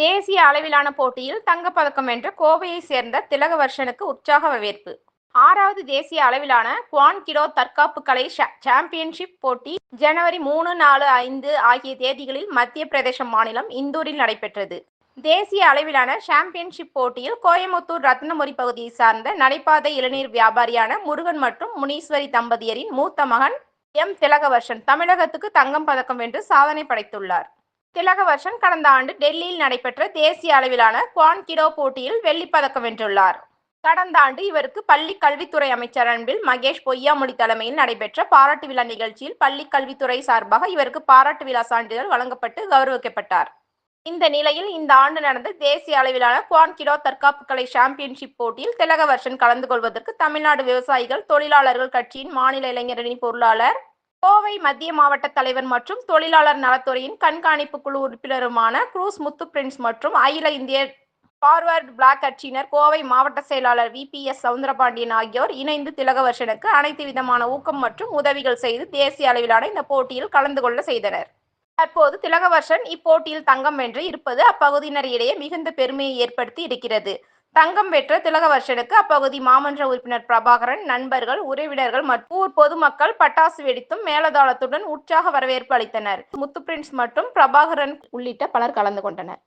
தேசிய அளவிலான போட்டியில் தங்கப்பதக்கம் வென்ற கோவையை சேர்ந்த திலகவர்ஷனுக்கு உற்சாக வரவேற்பு. ஆறாவது தேசிய அளவிலான குவான் கிடோ தற்காப்பு கலை சாம்பியன்ஷிப் போட்டி ஜனவரி மூணு நாலு ஐந்து ஆகிய தேதிகளில் மத்திய பிரதேச மாநிலம் இந்தூரில் நடைபெற்றது. தேசிய அளவிலான சாம்பியன்ஷிப் போட்டியில் கோயமுத்தூர் ரத்னமுரி பகுதியை சார்ந்த நடைபாதை இளநீர் வியாபாரியான முருகன் மற்றும் முனீஸ்வரி தம்பதியரின் மூத்த மகன் எம். திலகவர்ஷன் தமிழகத்துக்கு தங்கம் பதக்கம் வென்று சாதனை படைத்துள்ளார். திலகவர்ஷன் கடந்த ஆண்டு டெல்லியில் நடைபெற்ற தேசிய அளவிலான குவான் கிடோ போட்டியில் வெள்ளிப்பதக்கம் வென்றுள்ளார். கடந்த ஆண்டு இவருக்கு பள்ளி கல்வித்துறை அமைச்சர் அன்பில் மகேஷ் பொய்யாமொழி தலைமையில் நடைபெற்ற பாராட்டு விழா நிகழ்ச்சியில் பள்ளி கல்வித்துறை சார்பாக இவருக்கு பாராட்டு விழா சான்றிதழ் வழங்கப்பட்டு கௌரவிக்கப்பட்டார். இந்த நிலையில் இந்த ஆண்டு நடந்த தேசிய அளவிலான குவான் கிடோ தற்காப்பு கலை சாம்பியன்ஷிப் போட்டியில் திலகவர்ஷன் கலந்து கொள்வதற்கு தமிழ்நாடு விவசாயிகள் தொழிலாளர்கள் கட்சியின் மாநில இளைஞரணி பொருளாளர் கோவை மத்திய மாவட்ட தலைவர் மற்றும் தொழிலாளர் நலத்துறையின் கண்காணிப்பு குழு உறுப்பினருமான குரூஸ் முத்து பிரின்ஸ் மற்றும் அகில இந்திய ஃபார்வர்ட் பிளாக் கட்சியினர் கோவை மாவட்ட செயலாளர் வி. பி. எஸ். சவுந்தரபாண்டியன் ஆகியோர் இணைந்து திலகவர்ஷனுக்கு அனைத்து விதமான ஊக்கம் மற்றும் உதவிகள் செய்து தேசிய அளவிலான இந்த போட்டியில் கலந்து கொள்ள செய்தனர். தற்போது திலகவர்ஷன் இப்போட்டியில் தங்கம் வென்று இருப்பது அப்பகுதியினரிடையே மிகுந்த பெருமையை ஏற்படுத்தி இருக்கிறது. தங்கம் பெற்ற திலகவர்ஷனுக்கு அப்பகுதி மாமன்ற உறுப்பினர் பிரபாகரன் நண்பர்கள் உறவினர்கள் மற்றும் ஊர் பொதுமக்கள் பட்டாசு வெடித்தும் மேலதாளத்துடன் உற்சாக வரவேற்பு அளித்தனர். முத்து பிரின்ஸ் மற்றும் பிரபாகரன் உள்ளிட்ட பலர் கலந்து கொண்டனர்.